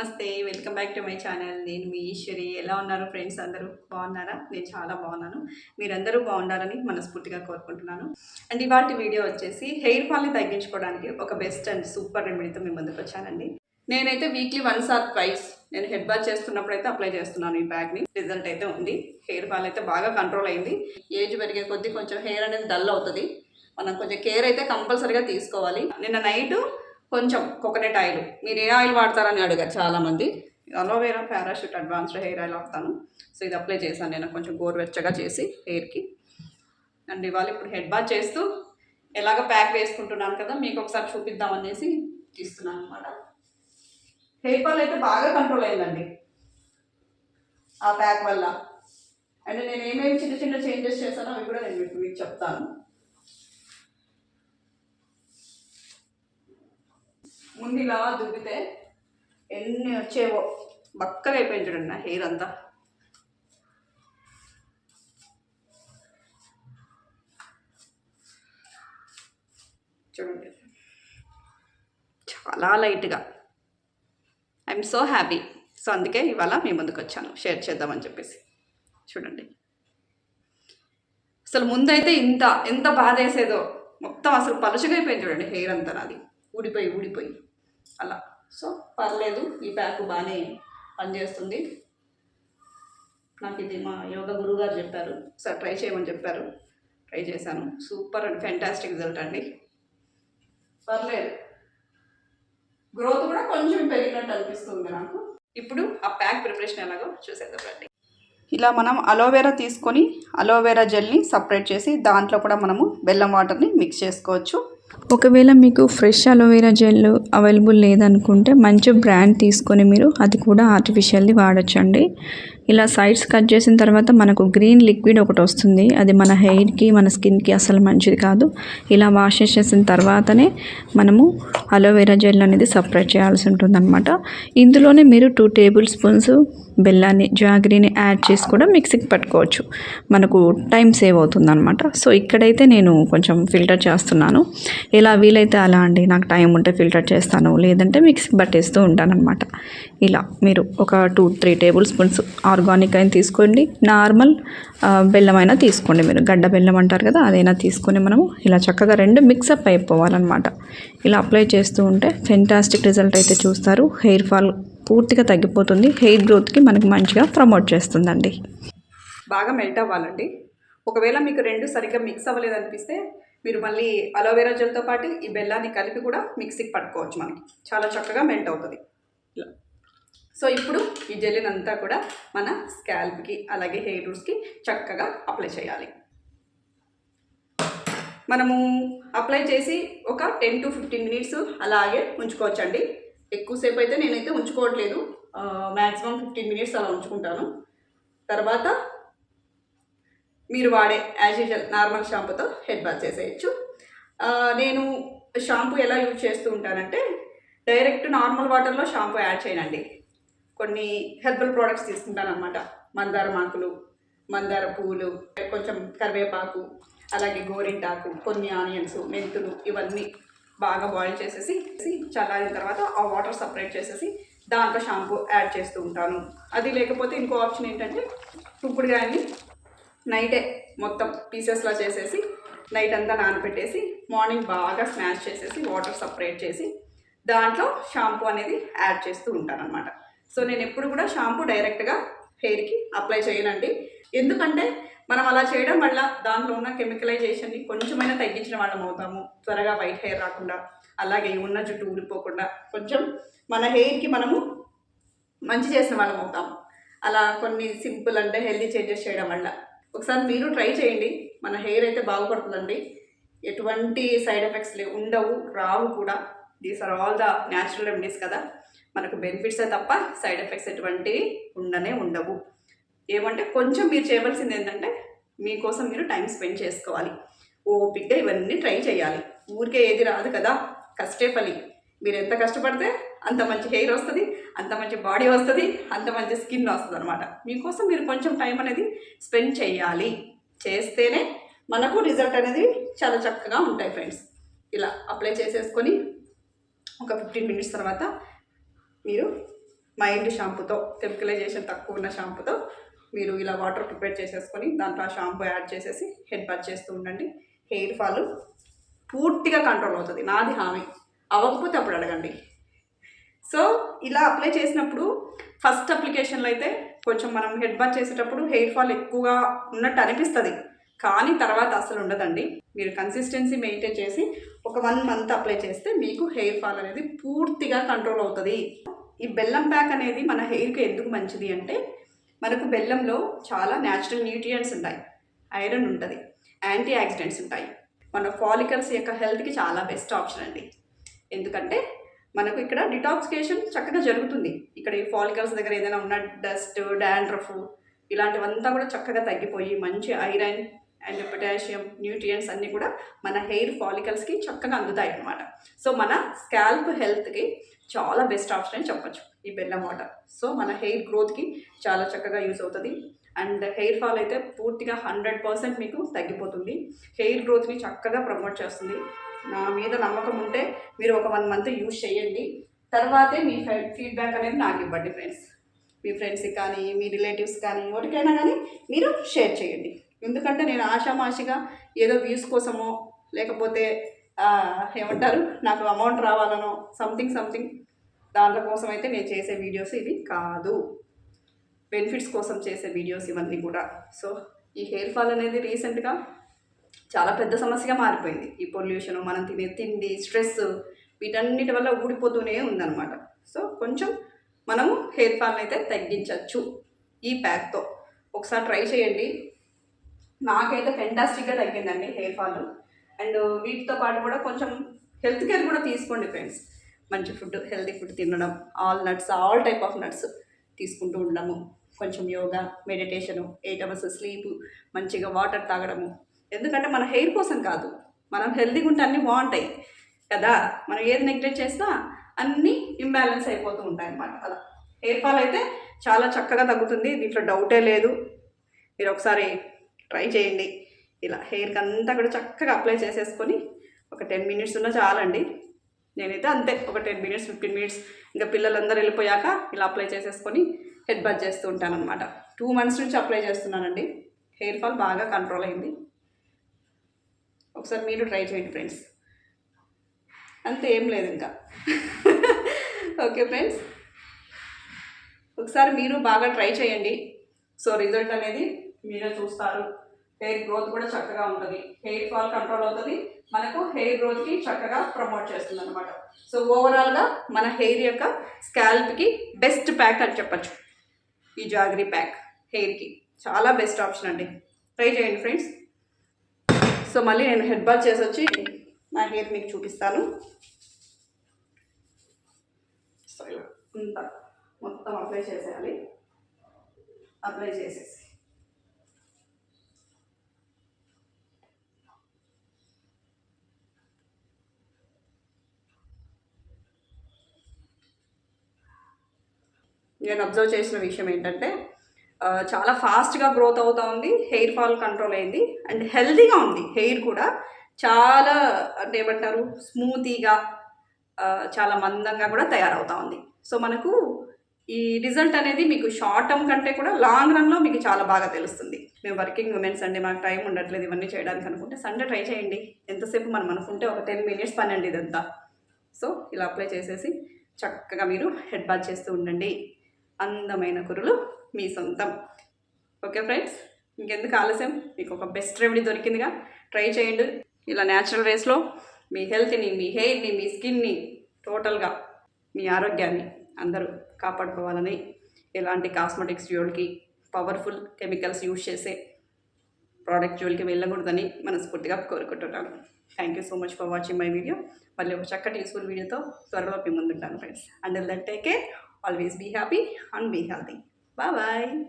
నమస్తే welcome back to my channel. నేను మీ ఈశ్వరి. ఎలా ఉన్నారు ఫ్రెండ్స్ అందరూ? బాగున్నారా? నేను చాలా బాగున్నాను. మీరందరూ బాగుండాలని మనస్ఫూర్తిగా కోరుకుంటున్నాను. అండ్ ఇవాళ వీడియో వచ్చేసి హెయిర్ ఫాల్ని తగ్గించుకోవడానికి ఒక బెస్ట్ అండ్ సూపర్ రెమెడీతో మీ ముందుకు వచ్చానండి. నేనైతే వీక్లీ వన్స్ ఆర్ ట్వైస్. నేను హెడ్ బాత్ చేస్తున్నప్పుడు అయితే అప్లై చేస్తున్నాను ఈ బ్యాగ్ని. రిజల్ట్ అయితే ఉంది. హెయిర్ ఫాల్ అయితే బాగా కంట్రోల్ అయింది. ఏజ్ పెరిగే కొద్దీ కొంచెం హెయిర్ అనేది డల్ అవుతుంది. మనం కొంచెం కేర్ అయితే కంపల్సరీగా తీసుకోవాలి. నిన్న నైట్ కొంచెం కోకోనట్ ఆయిల్. మీరు ఏ ఆయిల్ వాడతారని అడిగారు చాలామంది. Aloe vera Parachute advanced hair oil వాడతాను. సో ఇది అప్లై చేశాను నేను కొంచెం గోరువెచ్చగా చేసి హెయిర్కి. అండ్ ఇవాళ ఇప్పుడు హెడ్ బాత్ చేస్తూ ఎలాగ ప్యాక్ వేసుకుంటున్నాను కదా మీకు ఒకసారి చూపిద్దాం అనేసి తీస్తున్నాను అనమాట హెయిర్ ఫాల్ అయితే బాగా కంట్రోల్ అయిందండి. ఆ ప్యాక్ వల్ల. అండ్ నేను ఏమేమి చిన్న చిన్న చేంజెస్ చేశానో అవి కూడా నేను మీకు మీకు చెప్తాను. ముందు ఇలా దుబ్బితే ఎన్ని వచ్చేవో బక్కగా అయిపోయింది చూడండి నా హెయిర్ అంతా. చూడండి. చాలా లైట్గా. ఐఎమ్ సో హ్యాపీ సో అందుకే ఇవాళ మీ ముందుకు వచ్చాను. షేర్ చేద్దామని చెప్పేసి. చూడండి. అసలు ముందైతే ఇంత ఎంత బాధ వేసేదో మొత్తం అసలు పలుచగా అయిపోయింది చూడండి హెయిర్ అంతా నాది. ఊడిపోయి ఊడిపోయి. అలా. సో పర్లేదు ఈ ప్యాక్ బాగానే పనిచేస్తుంది. నాకు ఇది మా యోగా గురువు గారు చెప్పారు. సార్ ట్రై చేయమని చెప్పారు. ట్రై చేశాను. సూపర్ అండ్ ఫెంటాస్టిక్ రిజల్ట్ అండి. పర్లేదు. గ్రోత్ కూడా కొంచెం పెరిగినట్టు అనిపిస్తుంది నాకు. ఇప్పుడు ఆ ప్యాక్ ప్రిపరేషన్ ఎలాగో చూసేద్దాం రండి. ఇలా మనం అలోవెరా తీసుకొని అలోవెరా జెల్ని సపరేట్ చేసి దాంట్లో కూడా మనము బెల్లం వాటర్ని మిక్స్ చేసుకోవచ్చు. ఒకవేళ మీకు ఫ్రెష్ అలోవెరా జెల్ అవైలబుల్ లేదనుకుంటే మంచి బ్రాండ్ తీసుకొని మీరు అది కూడా ఆర్టిఫిషియల్ది వాడచ్చండి. ఇలా సైడ్స్ కట్ చేసిన తర్వాత మనకు గ్రీన్ లిక్విడ్ ఒకటి వస్తుంది. అది మన హెయిర్కి మన స్కిన్కి అసలు మంచిది కాదు. ఇలా వాష్ చేసిన తర్వాతనే మనము అలోవెరా జెల్ అనేది సపరేట్ చేయాల్సి ఉంటుందన్నమాట. ఇందులోనే మీరు టూ టేబుల్ స్పూన్స్ బెల్లాన్ని జాగ్రీని యాడ్ చేసి కూడా మిక్సీకి పట్టుకోవచ్చు. మనకు టైం సేవ్ అవుతుందన్నమాట. సో ఇక్కడైతే నేను కొంచెం ఫిల్టర్ చేస్తున్నాను. ఎలా వీలైతే అలా అండి. నాకు టైం ఉంటే ఫిల్టర్ చేస్తాను. లేదంటే మిక్సీకి పట్టేస్తూ ఉంటాను అనమాట ఇలా మీరు ఒక two three tablespoons organic అయినా తీసుకోండి. నార్మల్ బెల్లం అయినా తీసుకోండి మీరు. గడ్డ బెల్లం అంటారు కదా అదైనా తీసుకొని మనము ఇలా చక్కగా రెండు మిక్సప్ అయిపోవాలన్నమాట. ఇలా అప్లై చేస్తూ ఉంటే ఫెంటాస్టిక్ రిజల్ట్ అయితే చూస్తారు. హెయిర్ ఫాల్ పూర్తిగా తగ్గిపోతుంది. హెయిర్ గ్రోత్కి మనకి మంచిగా ప్రమోట్ చేస్తుందండి. బాగా మెల్ట్ అవ్వాలండి. ఒకవేళ మీకు రెండు సరిగ్గా మిక్స్ అవ్వలేదు అనిపిస్తే మీరు మళ్ళీ అలోవెరా జెల్తో పాటు ఈ బెల్లాన్ని కలిపి కూడా మిక్సీకి పట్టుకోవచ్చు మనకి. చాలా చక్కగా మెల్ట్ అవుతుంది. ఇలా. సో ఇప్పుడు ఈ జెల్ని అంతా కూడా మన స్కాల్ప్కి అలాగే హెయిర్ రూట్స్కి చక్కగా అప్లై చేయాలి. మనము అప్లై చేసి ఒక టెన్ టు ఫిఫ్టీన్ మినిట్స్ అలాగే ఉంచుకోవచ్చండి. ఎక్కువసేపు అయితే నేనైతే ఉంచుకోవట్లేదు. మ్యాక్సిమం ఫిఫ్టీన్ మినిట్స్ అలా ఉంచుకుంటాను. తర్వాత మీరు వాడే యాజ్ యూజువల్ నార్మల్ షాంపూతో హెడ్ బాత్ చేసేయచ్చు. నేను షాంపూ ఎలా యూజ్ చేస్తూ ఉంటానంటే డైరెక్ట్ నార్మల్ వాటర్లో షాంపూ యాడ్ చేయనండి. కొన్ని హెర్బల్ ప్రోడక్ట్స్ తీసుకుంటాను అనమాట మందార మాకులు మందార పువ్వులు కొంచెం కరివేపాకు అలాగే గోరింటాకు కొన్ని ఆనియన్స్ మెంతులు ఇవన్నీ బాగా బాయిల్ చేసేసి చల్లారిన తర్వాత ఆ వాటర్ సపరేట్ చేసేసి దాంట్లో షాంపూ యాడ్ చేస్తూ ఉంటాను. అది లేకపోతే ఇంకో ఆప్షన్ ఏంటంటే కుంకుడుగాయని నైటే మొత్తం పీసెస్లా చేసేసి నైట్ అంతా నానబెట్టేసి మార్నింగ్ బాగా స్మాష్ చేసేసి వాటర్ సపరేట్ చేసి దాంట్లో షాంపూ అనేది యాడ్ చేస్తూ ఉంటాను అనమాట సో నేను ఎప్పుడు కూడా షాంపూ డైరెక్ట్గా హెయిర్కి అప్లై చేయనండి. ఎందుకంటే మనం అలా చేయడం వల్ల దాంట్లో ఉన్న కెమికలైజేషన్ని కొంచెమైనా తగ్గించిన వాళ్ళం అవుతాము. త్వరగా వైట్ హెయిర్ రాకుండా అలాగే ఉన్న జుట్టు ఊడిపోకుండా కొంచెం మన హెయిర్కి మనము మంచి చేసిన వాళ్ళం అవుతాము అలా కొన్ని సింపుల్ అంటే హెల్దీ చేంజెస్ చేయడం వల్ల. ఒకసారి మీరు ట్రై చేయండి. మన హెయిర్ అయితే బాగుపడుతుందండి. ఎటువంటి సైడ్ ఎఫెక్ట్స్ లేవు ఉండవు రావు కూడా. These are all the natural remedies కదా. మనకు బెనిఫిట్సే తప్ప సైడ్ ఎఫెక్ట్స్ ఎటువంటివి ఉండనే ఉండవు. ఏమంటే కొంచెం మీరు చేయవలసింది ఏంటంటే మీకోసం మీరు టైం స్పెండ్ చేసుకోవాలి. ఓపిక్గా ఇవన్నీ ట్రై చేయాలి. ఊరికే ఏది రాదు కదా. కష్టే ఫలి. మీరు ఎంత కష్టపడితే అంత మంచి హెయిర్ వస్తుంది అంత మంచి బాడీ వస్తుంది అంత మంచి స్కిన్ వస్తుంది అనమాట మీకోసం మీరు కొంచెం టైం అనేది స్పెండ్ చేయాలి. చేస్తేనే మనకు రిజల్ట్ అనేది చాలా చక్కగా ఉంటాయి ఫ్రెండ్స్ ఇలా అప్లై చేసేసుకొని ఒక ఫిఫ్టీన్ మినిట్స్ తర్వాత మీరు మైల్డ్ షాంపూతో కెమికలైజేషన్ తక్కువ ఉన్న షాంపూతో మీరు ఇలా వాటర్ ప్రిపేర్ చేసేసుకొని దాంట్లో ఆ షాంపూ యాడ్ చేసేసి హెడ్ బాత్ చేస్తూ ఉండండి. హెయిర్ ఫాల్ పూర్తిగా కంట్రోల్ అవుతుంది. నాది హామీ. అవ్వకపోతే అప్పుడు అడగండి. సో ఇలా అప్లై చేసినప్పుడు ఫస్ట్ అప్లికేషన్లో అయితే కొంచెం మనం హెడ్ బాత్ చేసేటప్పుడు హెయిర్ ఫాల్ ఎక్కువగా ఉన్నట్టు అనిపిస్తుంది. కానీ తర్వాత అసలు ఉండదండి. మీరు కన్సిస్టెన్సీ మెయింటైన్ చేసి ఒక వన్ మంత్ అప్లై చేస్తే మీకు హెయిర్ ఫాల్ అనేది పూర్తిగా కంట్రోల్ అవుతుంది. ఈ బెల్లం ప్యాక్ అనేది మన హెయిర్కి ఎందుకు మంచిది అంటే మనకు బెల్లంలో చాలా న్యాచురల్ న్యూట్రియంట్స్ ఉంటాయి. ఐరన్ ఉంటుంది. యాంటీ ఆక్సిడెంట్స్ ఉంటాయి. మన ఫాలికల్స్ యొక్క హెల్త్కి చాలా బెస్ట్ ఆప్షన్ అండి. ఎందుకంటే మనకు ఇక్కడ డిటాక్సికేషన్ చక్కగా జరుగుతుంది. ఇక్కడ ఈ ఫాలికల్స్ దగ్గర ఏదైనా ఉన్న డస్ట్ డాండ్రఫ్ ఇలాంటివంతా కూడా చక్కగా తగ్గిపోయి మంచి ఐరన్ అండ్ పొటాషియం న్యూట్రియంట్స్ అన్నీ కూడా మన హెయిర్ ఫాలికల్స్కి చక్కగా అందుతాయి అన్నమాట. సో మన స్కాల్ప్ హెల్త్కి చాలా బెస్ట్ ఆప్షన్ అని చెప్పొచ్చు ఈ బెల్లం వాటర్. సో మన హెయిర్ గ్రోత్కి చాలా చక్కగా యూస్ అవుతుంది. అండ్ హెయిర్ ఫాల్ అయితే పూర్తిగా హండ్రెడ్ పర్సెంట్ మీకు తగ్గిపోతుంది. హెయిర్ గ్రోత్ని చక్కగా ప్రమోట్ చేస్తుంది. నా మీద నమ్మకం ఉంటే మీరు ఒక వన్ మంత్ యూజ్ చేయండి. తర్వాతే మీ ఫీడ్బ్యాక్ అనేది నాకు ఇవ్వండి ఫ్రెండ్స్. మీ ఫ్రెండ్స్కి కానీ మీ రిలేటివ్స్ కానీ ఎవరికైనా కానీ మీరు షేర్ చేయండి. ఎందుకంటే నేను ఆషామాషిగా ఏదో వ్యూస్ కోసమో లేకపోతే ఏమంటారు నాకు అమౌంట్ రావాలనో సంథింగ్ సంథింగ్ దాంట్లో కోసం అయితే నేను చేసే వీడియోస్ ఇవి కాదు. బెనిఫిట్స్ కోసం చేసే వీడియోస్ ఇవన్నీ కూడా. సో ఈ హెయిర్ ఫాల్ అనేది రీసెంట్గా చాలా పెద్ద సమస్యగా మారిపోయింది. ఈ పొల్యూషన్ మనం తినే తిండి స్ట్రెస్ వీటన్నిటి వల్ల ఊడిపోతూనే ఉందన్నమాట. సో కొంచెం మనము హెయిర్ ఫాల్ని అయితే తగ్గించవచ్చు ఈ ప్యాక్తో ఒకసారి ట్రై చేయండి. నాకైతే ఫెంటాస్టిక్గా తగ్గిందండి హెయిర్ ఫాల్ అండ్ వీటితో పాటు కూడా కొంచెం హెల్త్ కేర్ కూడా తీసుకోండి ఫ్రెండ్స్ మంచి ఫుడ్ హెల్తీ ఫుడ్ తినడం all nuts all type of nuts తీసుకుంటూ ఉండడము. కొంచెం yoga meditation eight hours sleep మంచిగా వాటర్ తాగడము. ఎందుకంటే మన హెయిర్ కోసం కాదు మనం హెల్తీగా ఉంటే అన్నీ బాగుంటాయి కదా. మనం ఏది నెగ్లెక్ట్ చేసినా అన్నీ ఇంబ్యాలెన్స్ అయిపోతూ ఉంటాయి అన్నమాట అలా. హెయిర్ ఫాల్ అయితే చాలా చక్కగా తగ్గుతుంది దీంట్లో డౌటే లేదు. మీరు ఒకసారి ట్రై చేయండి. ఇలా హెయిర్కి అంతా కూడా చక్కగా అప్లై చేసేసుకొని ఒక టెన్ మినిట్స్ ఉన్న చాలండి. నేనైతే అంతే ఒక టెన్ మినిట్స్ ఫిఫ్టీన్ మినిట్స్ ఇంకా పిల్లలందరూ వెళ్ళిపోయాక ఇలా అప్లై చేసేసుకొని హెడ్ బట్ చేస్తూ ఉంటాను టూ మంత్స్ నుంచి అప్లై చేస్తున్నానండి. హెయిర్ ఫాల్ బాగా కంట్రోల్ అయింది. ఒకసారి మీరు ట్రై చేయండి ఫ్రెండ్స్. అంతే ఏం లేదు ఇంకా. Okay friends. ఒకసారి మీరు బాగా ట్రై చేయండి. సో రిజల్ట్ అనేది మీరే చూస్తారు. హెయిర్ గ్రోత్ కూడా చక్కగా ఉంటుంది. హెయిర్ ఫాల్ కంట్రోల్ అవుతుంది. మనకు హెయిర్ గ్రోత్కి చక్కగా ప్రమోట్ చేస్తుంది అనమాట సో ఓవరాల్గా మన హెయిర్ యొక్క స్కాల్ప్కి బెస్ట్ ప్యాక్ అని చెప్పచ్చు. ఈ జాగ్రీ ప్యాక్ హెయిర్కి చాలా బెస్ట్ ఆప్షన్ అండి. ట్రై చేయండి ఫ్రెండ్స్. సో మళ్ళీ నేను హెడ్ బాత్ చేసి వచ్చి నా హెయిర్ మీకు చూపిస్తాను. సో ఇలా మొత్తం అప్లై చేసేయాలి. అప్లై చేసేసి. నేను అబ్జర్వ్ చేసిన విషయం ఏంటంటే చాలా ఫాస్ట్గా గ్రోత్ అవుతూ ఉంది హెయిర్ ఫాల్ కంట్రోల్ అయింది అండ్ హెల్తీగా ఉంది హెయిర్ కూడా. చాలా అంటే ఏమంటారు స్మూతీగా చాలా మందంగా కూడా తయారవుతా ఉంది. సో మనకు ఈ రిజల్ట్ అనేది మీకు షార్ట్ టర్మ్ కంటే కూడా లాంగ్ రన్లో మీకు చాలా బాగా తెలుస్తుంది. మేము వర్కింగ్ ఉమెన్స్ అండి మాకు టైం ఉండట్లేదు ఇవన్నీ చేయడానికి అనుకుంటే. సండే ట్రై చేయండి. ఎంతసేపు మనం అనుకుంటే ఒక టెన్ మినిట్స్ పని అండి ఇదంతా. సో ఇలా అప్లై చేసేసి చక్కగా మీరు హెడ్ బాత్ చేస్తూ ఉండండి. అందమైన కురులు మీ సొంతం. Okay friends? ఇంకెందుకు ఆలస్యం? మీకు ఒక బెస్ట్ రెమెడీ దొరికిందిగా. ట్రై చేయండి. ఇలా న్యాచురల్ వేస్లో మీ హెల్త్ని మీ హెయిర్ని మీ స్కిన్ని టోటల్గా మీ ఆరోగ్యాన్ని అందరూ కాపాడుకోవాలని ఎలాంటి కాస్మెటిక్స్ జోలికి పవర్ఫుల్ కెమికల్స్ యూజ్ చేసే ప్రోడక్ట్ జోలికి వెళ్ళకూడదని మనస్ఫూర్తిగా కోరుకుంటున్నాను. Thank you so much for watching my video మళ్ళీ ఒక చక్కటి యూస్ఫుల్ వీడియోతో త్వరలో మీ ముందుంటాను friends and that take care Always be happy and be healthy. Bye bye.